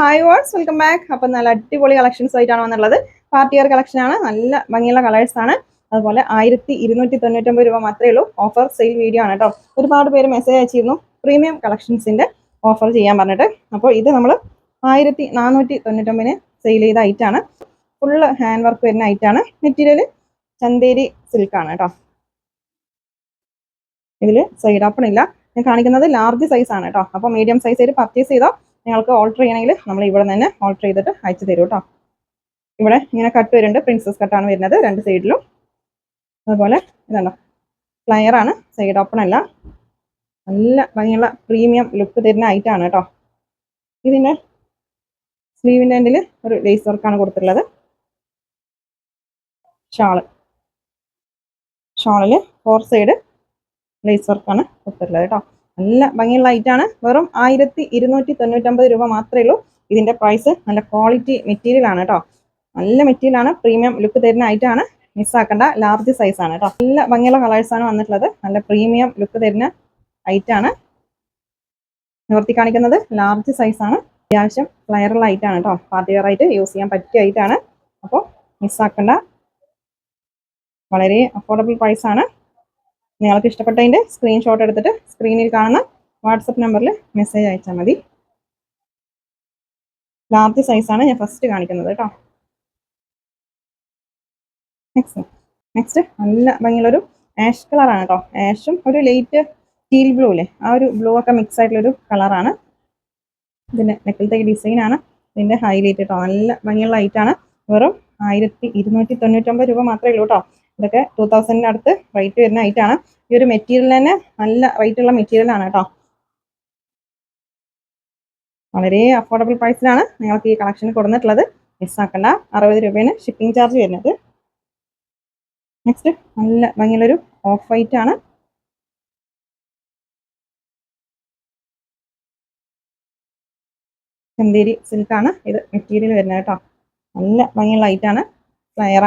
Hi വാട്സ് welcome back അപ്പം നല്ല അടിപൊളി കളക്ഷൻസ് ആയിട്ടാണ് വന്നുള്ളത് പാർട്ടി വെയർ കളക്ഷനാണ് നല്ല ഭംഗിയുള്ള കളേഴ്സ് ആണ്. അതുപോലെ ആയിരത്തി ഇരുന്നൂറ്റി തൊണ്ണൂറ്റൊമ്പത് രൂപ മാത്രമേ ഉള്ളൂ. ഓഫർ സെയിൽ വീഡിയോ ആണ് കേട്ടോ. ഒരുപാട് പേര് മെസ്സേജ് അയച്ചിരുന്നു. പ്രീമിയം കളക്ഷൻസിന്റെ ഓഫർ ചെയ്യാൻ പറഞ്ഞിട്ട്. അപ്പോൾ ഇത് നമ്മൾ ആയിരത്തി നാനൂറ്റി തൊണ്ണൂറ്റൊമ്പതിന് സെയിൽ ചെയ്ത ഐറ്റാണ് ഫുള്ള് ഹാൻഡ് വർക്ക് വരുന്ന ഐറ്റാണ് മെറ്റീരിയൽ ചന്തേരി സിൽക്കാണ് കേട്ടോ. ഇതിൽ സൈഡ് ഓപ്പൺ ഇല്ല. ഞാൻ കാണിക്കുന്നത് ലാർജ് സൈസ് ആണ് കേട്ടോ. അപ്പോൾ മീഡിയം സൈസ് ആയിട്ട് പർച്ചേസ് ചെയ്തോ നിങ്ങൾക്ക് ഓൾട്ടർ ചെയ്യണമെങ്കിൽ നമ്മൾ ഇവിടെ തന്നെ ഓൾട്ടർ ചെയ്തിട്ട് അയച്ചു തരും കേട്ടോ ഇവിടെ ഇങ്ങനെ കട്ട് വരുന്നുണ്ട്. പ്രിൻസസ് കട്ടാണ് വരുന്നത് രണ്ട് സൈഡിലും അതുപോലെ ഇതുണ്ടോ? ആണ്. സൈഡ് ഓപ്പൺ അല്ല. നല്ല ഭംഗിയുള്ള പ്രീമിയം ലുക്ക് തരുന്ന ഐറ്റമാണ് കേട്ടോ ഇതിന്റെ സ്ലീവിന്റെ എൻഡിൽ ഒരു ലേസ് വർക്കാണ് കൊടുത്തിട്ടുള്ളത്. ഷാൾ ഷാളിൽ ഫോർ സൈഡ് ലേസ് വർക്കാണ് കൊടുത്തിട്ടുള്ളത് കേട്ടോ നല്ല ഭംഗിയുള്ള ആണ്. വെറും ആയിരത്തി ഇരുന്നൂറ്റി തൊണ്ണൂറ്റമ്പത് രൂപ മാത്രമേ ഉള്ളൂ. ഇതിന്റെ പ്രൈസ് നല്ല ക്വാളിറ്റി മെറ്റീരിയൽ ആണ് കേട്ടോ നല്ല മെറ്റീരിയൽ ആണ്. പ്രീമിയം ലുക്ക് തരുന്ന ഐറ്റാണ് മിസ്സാക്കേണ്ട ലാർജ് സൈസ് ആണ് കേട്ടോ നല്ല ഭംഗിയുള്ള കളേഴ്സ് ആണ് വന്നിട്ടുള്ളത്. നല്ല പ്രീമിയം ലുക്ക് തരുന്ന ഐറ്റാണ് നിവർത്തി കാണിക്കുന്നത് ലാർജ് ആണ്. അത്യാവശ്യം ഫ്ലയറുള്ള ഐറ്റാണ് കേട്ടോ പാർട്ടി വെയർ ആയിട്ട് യൂസ് ചെയ്യാൻ പറ്റിയ ഐറ്റാണ് അപ്പോൾ മിസ്സാക്കേണ്ട വളരെ അഫോർഡബിൾ പ്രൈസ് ആണ്. നിങ്ങൾക്ക് ഇഷ്ടപ്പെട്ടതിന്റെ സ്ക്രീൻഷോട്ട് എടുത്തിട്ട് സ്ക്രീനിൽ കാണുന്ന വാട്സപ്പ് നമ്പറിൽ മെസ്സേജ് അയച്ചാൽ മതി. ലാർജ് സൈസാണ് ഞാൻ ഫസ്റ്റ് കാണിക്കുന്നത് കേട്ടോ. നെക്സ്റ്റ് നെക്സ്റ്റ് നല്ല ഭംഗിയുള്ളൊരു ആഷ് കളറാണ് കേട്ടോ. ആഷും ഒരു ലൈറ്റ് ടീൽ ബ്ലൂ അല്ലേ ആ ഒരു ബ്ലൂ ഒക്കെ മിക്സ് ആയിട്ടുള്ളൊരു കളറാണ് ഇതിന്റെ നെക്കിലത്തെ ഡിസൈനാണ് ഇതിന്റെ ഹൈലൈറ്റ് കേട്ടോ നല്ല ഭംഗിയുള്ള ലൈറ്റാണ് വെറും ആയിരത്തി ഇരുന്നൂറ്റി തൊണ്ണൂറ്റൊമ്പത് രൂപ മാത്രമേ ഉള്ളൂ കേട്ടോ. ഇതൊക്കെ ടൂ തൗസൻഡിന് അടുത്ത് റേറ്റ് വരുന്ന ഐറ്റാണ് ഈ ഒരു മെറ്റീരിയൽ തന്നെ നല്ല റേറ്റ് ഉള്ള മെറ്റീരിയൽ ആണ് കേട്ടോ. വളരെ അഫോർഡബിൾ പ്രൈസിലാണ് നിങ്ങൾക്ക് ഈ കളക്ഷൻ കൊടുത്തിട്ടുള്ളത് മിസ്സാക്കണ്ട അറുപത് രൂപയാണ് ഷിപ്പിംഗ് ചാർജ് വരുന്നത്. നെക്സ്റ്റ് നല്ല ഭംഗിയുള്ളൊരു ഓഫ് വൈറ്റ് ആണ്. ചന്തേരി സിൽക്കാണ് ഇത് മെറ്റീരിയൽ വരുന്നത് കേട്ടോ. നല്ല ഭംഗിയുള്ള ഐറ്റാണ് ഫ്ലയർ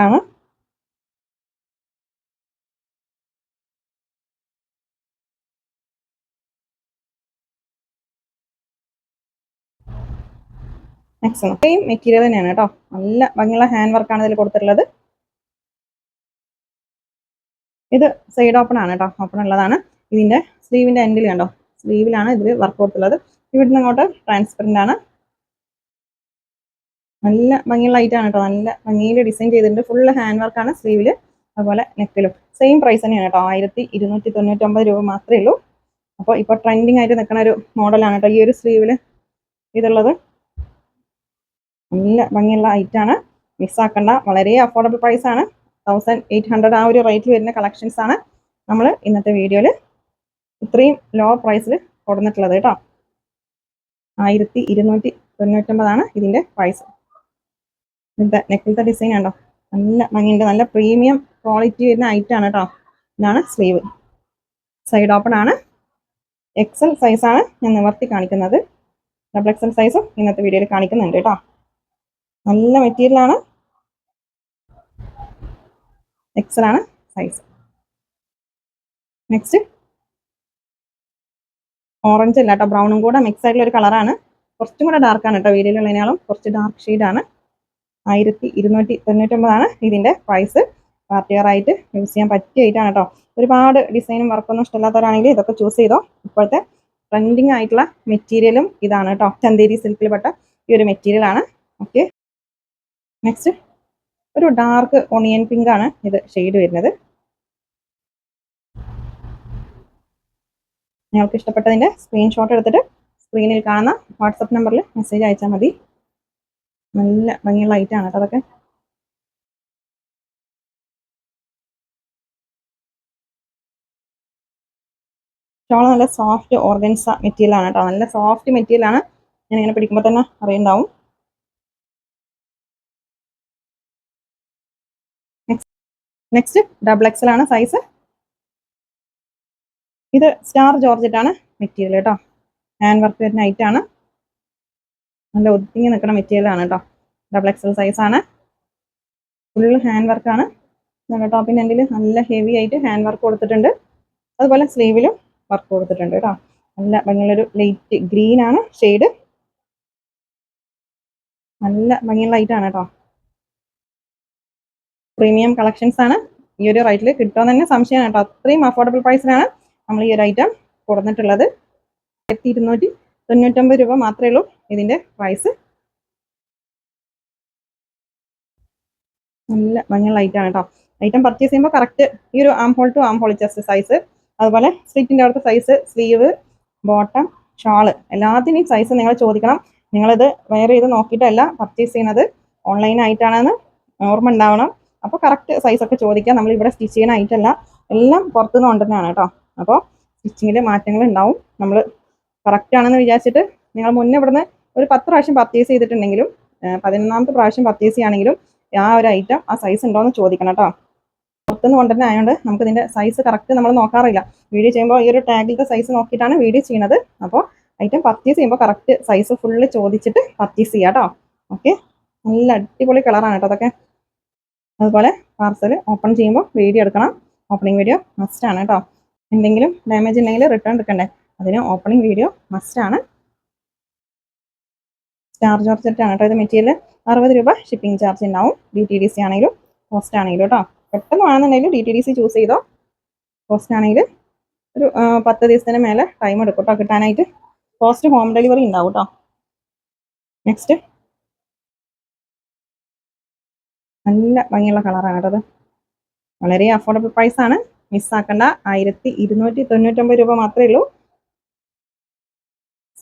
ആണ്. ഇത്രയും മെറ്റീരിയൽ തന്നെയാണ് കേട്ടോ. നല്ല ഭംഗിയുള്ള ഹാൻഡ് വർക്കാണ് ഇതിൽ കൊടുത്തിട്ടുള്ളത്. ഇത് സൈഡ് ഓപ്പൺ ആണ് കേട്ടോ. ഓപ്പൺ ഉള്ളതാണ്. ഇതിന്റെ സ്ലീവിന്റെ എൻഡിൽ കണ്ടോ? സ്ലീവിലാണ് ഇതിൽ വർക്ക് കൊടുത്തുള്ളത് ഇവിടുന്ന് അങ്ങോട്ട് ട്രാൻസ്പെറന്റ് ആണ്. നല്ല ഭംഗിയുള്ള ആണ് കേട്ടോ. നല്ല ഭംഗിയിൽ ഡിസൈൻ ചെയ്തിട്ടുണ്ട്. ഫുള്ള് ഹാൻഡ് വർക്കാണ് സ്ലീവിൽ അതുപോലെ നെക്കിലും സെയിം പ്രൈസ് തന്നെയാണ് കേട്ടോ. ആയിരത്തി ഇരുന്നൂറ്റി തൊണ്ണൂറ്റൊമ്പത് രൂപ മാത്രമേ ഉള്ളൂ. അപ്പോൾ ഇപ്പോൾ ട്രെൻഡിങ് ആയിട്ട് നിൽക്കുന്ന ഒരു മോഡലാണ് കേട്ടോ ഈ ഒരു സ്ലീവിൽ ഇതുള്ളത്. നല്ല ഭംഗിയുള്ള ഐറ്റാണ് മിസ്സാക്കണ്ട വളരെ അഫോർഡബിൾ പ്രൈസ് ആണ്. തൗസൻഡ് എയ്റ്റ് ഹൺഡ്രഡ് ആ ഒരു റേറ്റിൽ വരുന്ന കളക്ഷൻസ് ആണ് നമ്മൾ ഇന്നത്തെ വീഡിയോയിൽ ഇത്രയും ലോ പ്രൈസിൽ കൊടുന്നിട്ടുള്ളത് കേട്ടോ ആയിരത്തി ഇരുന്നൂറ്റി തൊണ്ണൂറ്റൊമ്പതാണ് ഇതിന്റെ പ്രൈസ് ഇന്നത്തെ നെക്കിലത്തെ ഡിസൈൻ ഉണ്ടോ നല്ല ഭംഗിയുണ്ട്. നല്ല പ്രീമിയം ക്വാളിറ്റി വരുന്ന ഐറ്റാണ് കേട്ടോ ഇതാണ് സ്ലീവ് സൈഡ് ഓപ്പൺ ആണ്. എക്സൽ സൈസാണ് ഞാൻ നിവർത്തി കാണിക്കുന്നത്. ഡബിൾ എക്സൽ സൈസും ഇന്നത്തെ വീഡിയോയിൽ കാണിക്കുന്നുണ്ട് കേട്ടോ നല്ല മെറ്റീരിയലാണ് എക്സൽ ആണ് സൈസ് നെക്സ്റ്റ് ഓറഞ്ച് അല്ല കേട്ടോ ബ്രൗണും കൂടെ മിക്സ് ആയിട്ടുള്ള ഒരു കളറാണ് കുറച്ചും കൂടെ ഡാർക്കാണ് കേട്ടോ വീഡിയോയിലുള്ളതിനാളും കുറച്ച് ഡാർക്ക് ഷെയ്ഡാണ് ആയിരത്തി ഇരുന്നൂറ്റി തൊണ്ണൂറ്റൊമ്പതാണ് ഇതിന്റെ പ്രൈസ് പാർട്ടി ആയിട്ട് യൂസ് ചെയ്യാൻ പറ്റിയ ഐറ്റാണ് കേട്ടോ ഒരുപാട് ഡിസൈനും വർക്കൊന്നും ഇഷ്ടമില്ലാത്തവരാണെങ്കിൽ ഇതൊക്കെ ചൂസ് ചെയ്തോ. ഇപ്പോഴത്തെ ട്രെൻഡിങ് ആയിട്ടുള്ള മെറ്റീരിയലും ഇതാണ് കേട്ടോ ചന്തേരി സിൽക്കിൽ പെട്ട ഈ ഒരു മെറ്റീരിയൽ ആണ്. ഓക്കെ നെക്സ്റ്റ് ഒരു ഡാർക്ക് ഒണിയൻ പിങ്ക് ആണ് ഇത് ഷെയ്ഡ് വരുന്നത്. നിങ്ങൾക്ക് ഇഷ്ടപ്പെട്ടതിന്റെ സ്ക്രീൻഷോട്ട് എടുത്തിട്ട് സ്ക്രീനിൽ കാണുന്ന വാട്സപ്പ് നമ്പറിൽ മെസ്സേജ് അയച്ചാൽ മതി. നല്ല ഭംഗിയുള്ള ആണ് കേട്ടോ അതൊക്കെ. ഷോൾ നല്ല സോഫ്റ്റ് ഓർഗൻസ മെറ്റീരിയലാണ് കേട്ടോ. നല്ല സോഫ്റ്റ് മെറ്റീരിയലാണ് ഞാൻ ഇങ്ങനെ പിടിക്കുമ്പോൾ തന്നെ അറിയുണ്ടാവും. നെക്സ്റ്റ് ഡബിൾ എക്സൽ ആണ് സൈസ് ഇത് സ്റ്റാർ ജോർജറ്റ് ആണ് മെറ്റീരിയൽ കേട്ടോ ഹാൻഡ് വർക്ക് വരുന്ന ഐറ്റ് ആണ്. നല്ല ഒതുങ്ങി നിൽക്കുന്ന മെറ്റീരിയൽ ആണ് കേട്ടോ ഡബിൾ എക്സൽ സൈസ് ആണ്. ഫുൾ ഹാൻഡ് വർക്കാണ് നല്ല ടോപ്പിന്റെ എൻഡിൽ നല്ല ഹെവി ആയിട്ട് ഹാൻഡ് വർക്ക് കൊടുത്തിട്ടുണ്ട്. അതുപോലെ സ്ലീവിലും വർക്ക് കൊടുത്തിട്ടുണ്ട് കേട്ടോ നല്ല ഭംഗിയുള്ളൊരു ലൈറ്റ് ഗ്രീൻ ആണ് ഷെയ്ഡ് നല്ല ഭംഗിയുള്ള ആണ് കേട്ടോ പ്രീമിയം കളക്ഷൻസ് ആണ്. ഈ ഒരു റേറ്റിൽ കിട്ടുമെന്ന് തന്നെ സംശയമാണ് കേട്ടോ. അത്രയും അഫോർഡബിൾ പ്രൈസിലാണ് നമ്മൾ ഈ ഒരു ഐറ്റം കൊടുത്തിട്ടുള്ളത്. ആയിരത്തി ഇരുന്നൂറ്റി തൊണ്ണൂറ്റൊമ്പത് രൂപ മാത്രമേ ഉള്ളൂ ഇതിന്റെ പ്രൈസ് നല്ല ഭംഗിയുള്ള ആണ് കേട്ടോ. ഐറ്റം പർച്ചേസ് ചെയ്യുമ്പോൾ കറക്റ്റ് ഈ ഒരു arm hole to arm hole chest size അതുപോലെ സ്ലിറ്റിന്റെ അവിടുത്തെ സൈസ് സ്ലീവ് ബോട്ടം ഷാൾ എല്ലാത്തിന്റെയും സൈസ് നിങ്ങൾ ചോദിക്കണം. നിങ്ങളിത് വെയർ ചെയ്ത് നോക്കിയിട്ടല്ല പർച്ചേസ് ചെയ്യുന്നത്. ഓൺലൈൻ ആയിട്ടാണെന്ന് ഓർമ്മ ഉണ്ടാവണം. അപ്പോൾ കറക്റ്റ് സൈസൊക്കെ ഒക്കെ ചോദിക്കാം. നമ്മൾ ഇവിടെ സ്റ്റിച്ച് ചെയ്യുന്ന ഐറ്റം അല്ല എല്ലാം പുറത്തുനിന്ന് കൊണ്ടുതന്നെയാണ് കേട്ടോ. അപ്പോൾ സ്റ്റിച്ചിങ്ങിൽ മാറ്റങ്ങൾ ഉണ്ടാവും. നമ്മൾ കറക്റ്റ് ആണെന്ന് വിചാരിച്ചിട്ട് നിങ്ങൾ മുന്നേ ഇവിടുന്ന് ഒരു പത്ത് പ്രാവശ്യം പർച്ചേസ് ചെയ്തിട്ടുണ്ടെങ്കിലും പതിനൊന്നാമത്തെ പ്രാവശ്യം പർച്ചേസ് ചെയ്യുകയാണെങ്കിലും ആ ഒരു ഐറ്റം ആ സൈസ് ഉണ്ടോ എന്ന് ചോദിക്കണം കേട്ടോ. പുറത്തുനിന്ന് കൊണ്ടുതന്നെ ആയതുകൊണ്ട് നമുക്ക് ഇതിന്റെ സൈസ് കറക്റ്റ് നമ്മൾ നോക്കാറില്ല. വീഡിയോ ചെയ്യുമ്പോൾ ഈ ഒരു ടാഗിലത്തെ സൈസ് നോക്കിയിട്ടാണ് വീഡിയോ ചെയ്യുന്നത് അപ്പോൾ ഐറ്റം പർച്ചേസ് ചെയ്യുമ്പോൾ കറക്റ്റ് സൈസ് ഫുള്ള് ചോദിച്ചിട്ട് പർച്ചേസ് ചെയ്യാം കേട്ടോ. ഓക്കെ നല്ല അടിപൊളി കളറാണ് കേട്ടോ അതൊക്കെ. അതുപോലെ പാർസൽ ഓപ്പൺ ചെയ്യുമ്പോൾ വീഡിയോ എടുക്കണം. ഓപ്പണിംഗ് വീഡിയോ മസ്റ്റ് ആണ് കേട്ടോ എന്തെങ്കിലും ഡാമേജ് ഉണ്ടെങ്കിൽ റിട്ടേൺ എടുക്കണ്ടേ? അതിന് ഓപ്പണിംഗ് വീഡിയോ മസ്റ്റ് ആണ്. സ്റ്റാർ ജോർജറ്റ് ആണ് കേട്ടോ ഇത് മെറ്റീരിയൽ അറുപത് രൂപ ഷിപ്പിംഗ് ചാർജ് ഉണ്ടാവും ഡി ടി ഡി സി ആണെങ്കിലും കോസ്റ്റ് ആണെങ്കിലും കേട്ടോ പെട്ടെന്ന് വേണമെന്നുണ്ടെങ്കിൽ D T D C choose ചെയ്തോ. കോസ്റ്റ് ആണെങ്കിൽ ഒരു പത്ത് ദിവസത്തിന് മേലെ ടൈം എടുക്കും കേട്ടോ കിട്ടാനായിട്ട്. കോസ്റ്റ് ഹോം ഡെലിവറി ഉണ്ടാവും കേട്ടോ നെക്സ്റ്റ് നല്ല ഭംഗിയുള്ള കളറാണ് കേട്ടത് വളരെ അഫോർഡബിൾ പ്രൈസ് ആണ്. മിസ്സാക്കണ്ട ആയിരത്തി ഇരുന്നൂറ്റി തൊണ്ണൂറ്റൊമ്പത് രൂപ മാത്രമേ ഉള്ളൂ.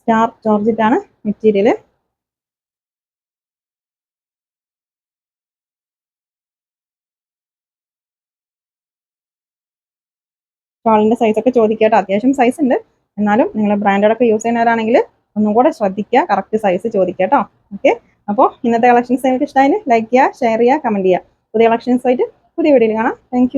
സ്റ്റാർ ജോർജിറ്റ് ആണ് മെറ്റീരിയൽ സൈസ് ഒക്കെ ചോദിക്കട്ടെ അത്യാവശ്യം സൈസ് ഉണ്ട്. എന്നാലും നിങ്ങൾ ബ്രാൻഡഡ് ഒക്കെ യൂസ് ചെയ്യുന്നവരാണെങ്കിൽ ഒന്നും കൂടെ ശ്രദ്ധിക്കുക. കറക്റ്റ് സൈസ് ചോദിക്കുക കേട്ടോ. ഓക്കെ അപ്പോൾ ഇന്നത്തെ കളക്ഷൻസ് നിങ്ങൾക്ക് ഇഷ്ടമായി ലൈക്ക് ചെയ്യുക ഷെയർ ചെയ്യുക കമന്റ് ചെയ്യുക. പുതിയ കളക്ഷൻസ് ആയിട്ട് പുതിയ വീഡിയോയിൽ കാണാം. താങ്ക്